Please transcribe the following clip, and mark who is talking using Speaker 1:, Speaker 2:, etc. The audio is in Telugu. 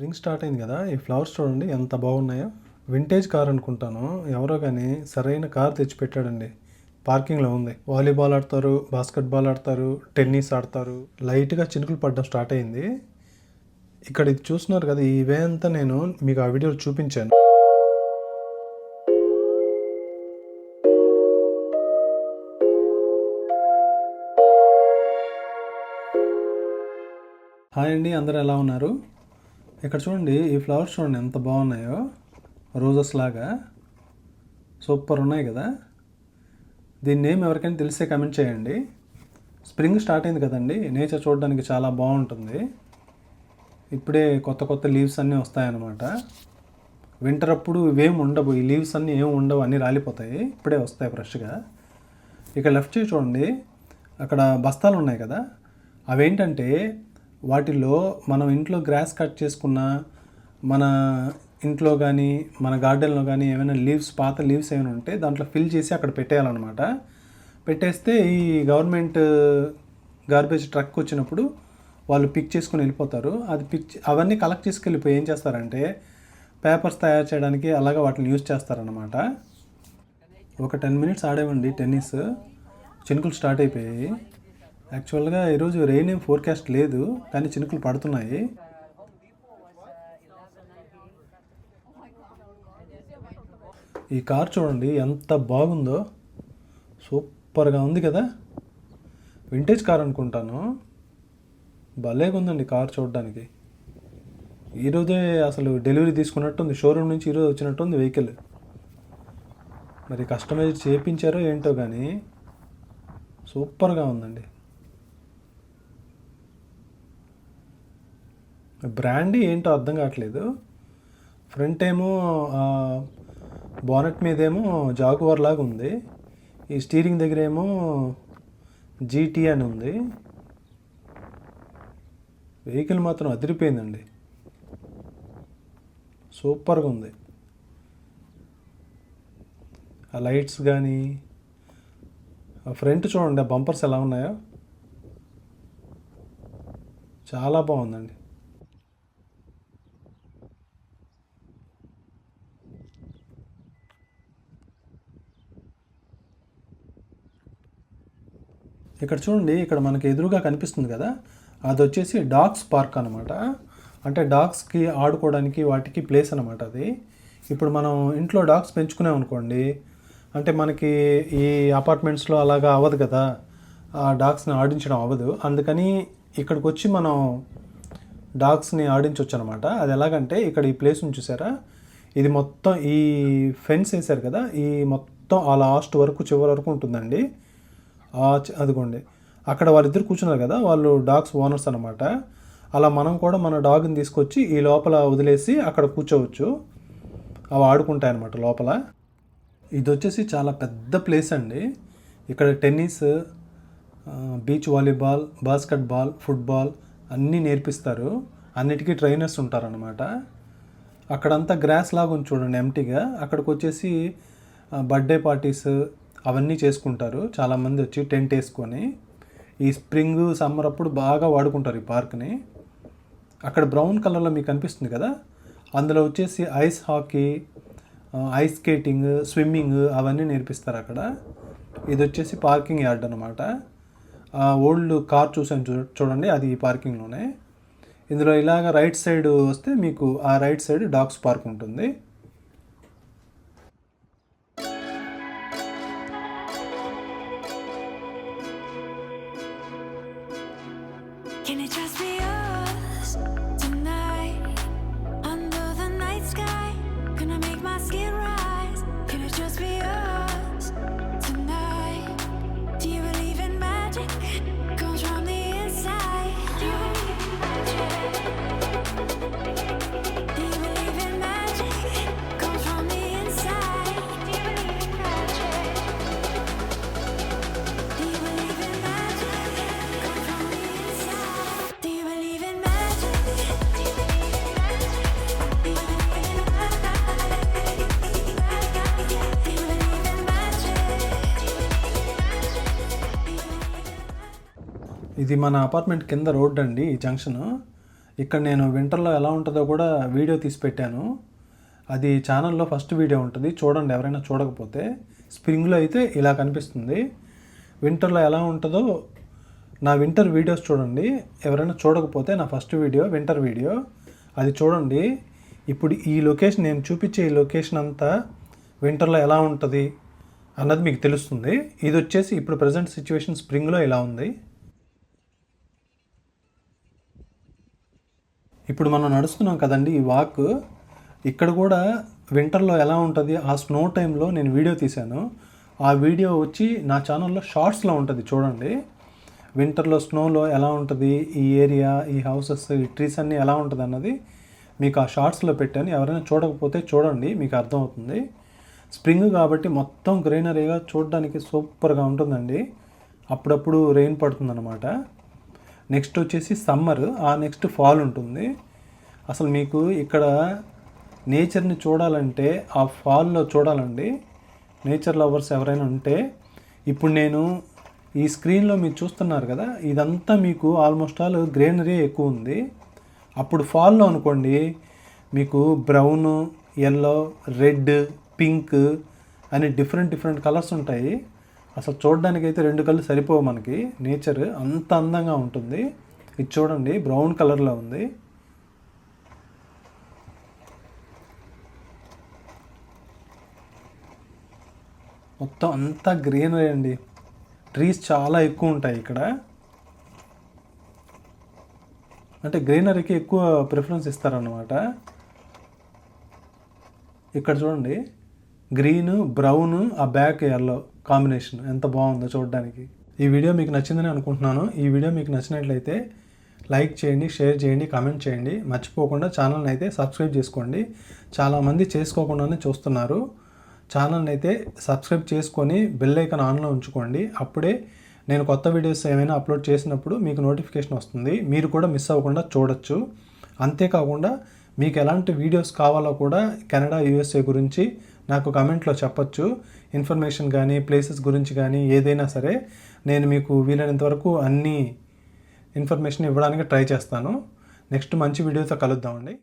Speaker 1: స్ప్రింగ్ స్టార్ట్ అయింది కదా ఈ ఫ్లవర్స్ చూడండి ఎంత బాగున్నాయో. వింటేజ్ కార్ అనుకుంటాను ఎవరో కానీ సరైన కార్ తెచ్చిపెట్టాడండి. పార్కింగ్లో ఉంది. వాలీబాల్ ఆడతారు బాస్కెట్బాల్ ఆడతారు టెన్నిస్ ఆడతారు. లైట్గా చినుకులు పడడం స్టార్ట్ అయింది. ఇక్కడ ఇది చూస్తున్నారు కదా ఈ వే అంతా నేను మీకు ఆ వీడియోలు చూపించాను. హాయ్ అండి అందరూ ఎలా ఉన్నారు? ఇక్కడ చూడండి ఈ ఫ్లవర్స్ చూడండి ఎంత బాగున్నాయో. రోజెస్ లాగా. సూపర్ ఉన్నాయి కదా. దీని నేమ్ ఎవరికైనా తెలిసే కమెంట్ చేయండి. స్ప్రింగ్ స్టార్ట్ అయింది కదండి. నేచర్ చూడడానికి చాలా బాగుంటుంది. ఇప్పుడే కొత్త కొత్త లీవ్స్ అన్నీ వస్తాయన్నమాట. వింటర్ అప్పుడు ఇవేం ఉండవు. ఈ లీవ్స్ అన్నీ ఏం ఉండవు. అన్నీ రాలిపోతాయి. ఇప్పుడే వస్తాయి ఫ్రెష్గా. ఇక లెఫ్ట్ చేసి చూడండి. అక్కడ బస్తాలు ఉన్నాయి కదా. అవేంటంటే వాటిల్లో మనం ఇంట్లో గ్రాస్ కట్ చేసుకున్న మన ఇంట్లో కానీ మన గార్డెన్లో కానీ ఏమైనా లీవ్స్ పాత లీవ్స్ ఏమైనా ఉంటే దాంట్లో ఫిల్ చేసి అక్కడ పెట్టేయాలన్నమాట. పెట్టేస్తే ఈ గవర్నమెంట్ గార్బేజ్ ట్రక్ వచ్చినప్పుడు వాళ్ళు పిక్ చేసుకుని వెళ్ళిపోతారు. అది పిక్ అవన్నీ కలెక్ట్ చేసుకెళ్ళిపోయి ఏం చేస్తారంటే పేపర్స్ తయారు చేయడానికి అలాగే వాటిని యూజ్ చేస్తారన్నమాట. ఒక టెన్ మినిట్స్ ఆడేవండి టెన్నిస్. చినుకులు స్టార్ట్ అయిపోయాయి. యాక్చువల్గా ఈరోజు రెయిన్ ఏం ఫోర్కాస్ట్ లేదు కానీ చినుకులు పడుతున్నాయి. ఈ కార్ చూడండి ఎంత బాగుందో. సూపర్గా ఉంది కదా. వింటేజ్ కార్ అనుకుంటాను. భలేగా ఉందండి కార్ చూడడానికి. ఈరోజే అసలు డెలివరీ తీసుకున్నట్టుంది షోరూమ్ నుంచి ఈరోజు వచ్చినట్టుంది వెహికల్ మరి కస్టమైజ్ చేయించారో ఏంటో కానీ సూపర్గా ఉందండి. బ్రాండ్ ఏంటో అర్థం కావట్లేదు. ఫ్రంట్ ఏమో బానెట్ మీదేమో జాగువర్ లాగా ఉంది. ఈ స్టీరింగ్ దగ్గర ఏమో జీటీ అని ఉంది. వెహికల్ మాత్రం అదిరిపోయిందండి. సూపర్గా ఉంది. ఆ లైట్స్ కానీ ఆ ఫ్రంట్ చూడండి ఆ బంపర్స్ ఎలా ఉన్నాయో. చాలా బాగుందండి. ఇక్కడ చూడండి ఇక్కడ మనకి ఎదురుగా కనిపిస్తుంది కదా అది వచ్చేసి డాగ్స్ పార్క్ అనమాట అంటే డాగ్స్కి ఆడుకోవడానికి వాటికి ప్లేస్ అనమాట అది. ఇప్పుడు మనం ఇంట్లో డాగ్స్ పెంచుకున్నాం అనుకోండి అంటే మనకి ఈ అపార్ట్మెంట్స్లో అలాగా అవ్వదు కదా ఆ డాగ్స్ని ఆడించడం అవ్వదు. అందుకని ఇక్కడికి వచ్చి మనం డాగ్స్ని ఆడించవచ్చు అనమాట అది ఎలాగంటే ఇక్కడ ఈ ప్లేస్ని చూసారా? ఇది మొత్తం ఈ ఫెన్స్ వేశారు కదా ఈ మొత్తం ఆ లాస్ట్ వరకు చివరి వరకు ఉంటుందండి. అదిగోండి. అక్కడ వాళ్ళిద్దరు కూర్చున్నారు కదా వాళ్ళు డాగ్స్ ఓనర్స్ అనమాట అలా మనం కూడా మన డాగ్ని తీసుకొచ్చి ఈ లోపల వదిలేసి అక్కడ కూర్చోవచ్చు. అవి ఆడుకుంటాయి అనమాట లోపల. ఇది వచ్చేసి చాలా పెద్ద ప్లేస్ అండి. ఇక్కడ tennis beach volleyball basketball football అన్నీ నేర్పిస్తారు. అన్నిటికీ ట్రైనర్స్ ఉంటారనమాట అక్కడంతా గ్రాస్ లాగా ఉంది చూడండి ఎంటీగా. అక్కడికి వచ్చేసి బర్త్డే పార్టీస్ అవన్నీ చేసుకుంటారు. చాలామంది వచ్చి టెంట్ వేసుకొని ఈ స్ప్రింగ్ సమ్మర్ అప్పుడు బాగా వాడుకుంటారు ఈ పార్క్ని. అక్కడ బ్రౌన్ కలర్లో మీకు కనిపిస్తుంది కదా? అందులో వచ్చేసి ice hockey ice skating swimming అవన్నీ నేర్పిస్తారు అక్కడ. ఇది వచ్చేసి పార్కింగ్ యార్డ్ అనమాట ఓల్డ్ కార్ చూసాను చూ చూడండి అది ఈ పార్కింగ్లోనే. ఇందులో ఇలాగ రైట్ సైడ్ వస్తే మీకు ఆ రైట్ సైడ్ డాగ్స్ పార్క్ ఉంటుంది. ఇది మన అపార్ట్మెంట్ కింద రోడ్ అండి ఈ జంక్షన్. ఇక్కడ నేను వింటర్లో ఎలా ఉంటుందో కూడా వీడియో తీసి పెట్టాను. అది ఛానల్లో ఫస్ట్ వీడియో ఉంటుంది చూడండి ఎవరైనా చూడకపోతే. స్ప్రింగ్లో అయితే ఇలా కనిపిస్తుంది. వింటర్లో ఎలా ఉంటుందో నా వింటర్ వీడియోస్ చూడండి. ఎవరైనా చూడకపోతే నా ఫస్ట్ వీడియో వింటర్ వీడియో. అది చూడండి. ఇప్పుడు ఈ లొకేషన్ నేను చూపించే ఈ లొకేషన్ అంతా వింటర్లో ఎలా ఉంటుంది అన్నది మీకు తెలుస్తుంది. ఇది వచ్చేసి ఇప్పుడు ప్రజెంట్ సిచ్యువేషన్ స్ప్రింగ్లో ఇలా ఉంది. ఇప్పుడు మనం నడుస్తున్నాం కదండి ఈ వాక్ ఇక్కడ కూడా వింటర్లో ఎలా ఉంటుంది? ఆ స్నో టైంలో నేను వీడియో తీశాను. ఆ వీడియో వచ్చి నా ఛానల్లో షార్ట్స్లో ఉంటుంది చూడండి. వింటర్లో స్నోలో ఎలా ఉంటుంది? ఈ ఏరియా ఈ హౌసెస్ ఈ ట్రీస్ అన్నీ ఎలా ఉంటుంది అన్నది మీకు ఆ షార్ట్స్లో పెట్టాను. ఎవరైనా చూడకపోతే చూడండి మీకు అర్థమవుతుంది. స్ప్రింగ్ కాబట్టి మొత్తం గ్రీనరీగా చూడడానికి సూపర్గా ఉంటుందండి. అప్పుడప్పుడు రెయిన్ పడుతుందన్నమాట. నెక్స్ట్ వచ్చేసి సమ్మర్ ఆ నెక్స్ట్ ఫాల్ ఉంటుంది. అసలు మీకు ఇక్కడ నేచర్ని చూడాలంటే ఆ ఫాల్లో చూడాలండి. నేచర్ లవర్స్ ఎవరైనా ఉంటే ఇప్పుడు నేను ఈ స్క్రీన్లో మీరు చూస్తున్నారు కదా ఇదంతా మీకు ఆల్మోస్ట్ ఆల్ గ్రీనరీ ఎక్కువ ఉంది. అప్పుడు ఫాల్లో అనుకోండి మీకు బ్రౌన్ ఎల్లో రెడ్ పింక్ అని డిఫరెంట్ డిఫరెంట్ కలర్స్ ఉంటాయి. అసలు చూడడానికి అయితే రెండు కళ్ళు సరిపోవు మనకి. నేచర్ అంత అందంగా ఉంటుంది. ఇది చూడండి బ్రౌన్ కలర్లో ఉంది. మొత్తం అంతా గ్రీనరీ అండి. ట్రీస్ చాలా ఎక్కువ ఉంటాయి ఇక్కడ. అంటే గ్రీనరీకి ఎక్కువ ప్రిఫరెన్స్ ఇస్తారన్నమాట. ఇక్కడ చూడండి. గ్రీన్ బ్రౌన్ ఆ బ్యాక్ ఎల్లో కాంబినేషన్ ఎంత బాగుందో చూడడానికి. ఈ వీడియో మీకు నచ్చిందని అనుకుంటున్నాను. ఈ వీడియో మీకు నచ్చినట్లయితే లైక్ చేయండి షేర్ చేయండి కామెంట్ చేయండి. మర్చిపోకుండా ఛానల్ని అయితే సబ్స్క్రైబ్ చేసుకోండి. చాలామంది చేసుకోకుండానే చూస్తున్నారు. ఛానల్ని అయితే సబ్స్క్రైబ్ చేసుకొని బెల్ ఐకాన్ ఆన్లో ఉంచుకోండి. అప్పుడే నేను కొత్త వీడియోస్ ఏమైనా అప్లోడ్ చేసినప్పుడు మీకు నోటిఫికేషన్ వస్తుంది. మీరు కూడా మిస్ అవ్వకుండా చూడొచ్చు. అంతేకాకుండా మీకు ఎలాంటి వీడియోస్ కావాలో కూడా కెనడా యూఎస్ఏ గురించి నాకు కమెంట్లో చెప్పొచ్చు. ఇన్ఫర్మేషన్ కానీ ప్లేసెస్ గురించి కానీ ఏదైనా సరే నేను మీకు వీలైనంత వరకు అన్ని ఇన్ఫర్మేషన్ ఇవ్వడానికి ట్రై చేస్తాను. నెక్స్ట్ మంచి వీడియోతో కలుద్దామండి.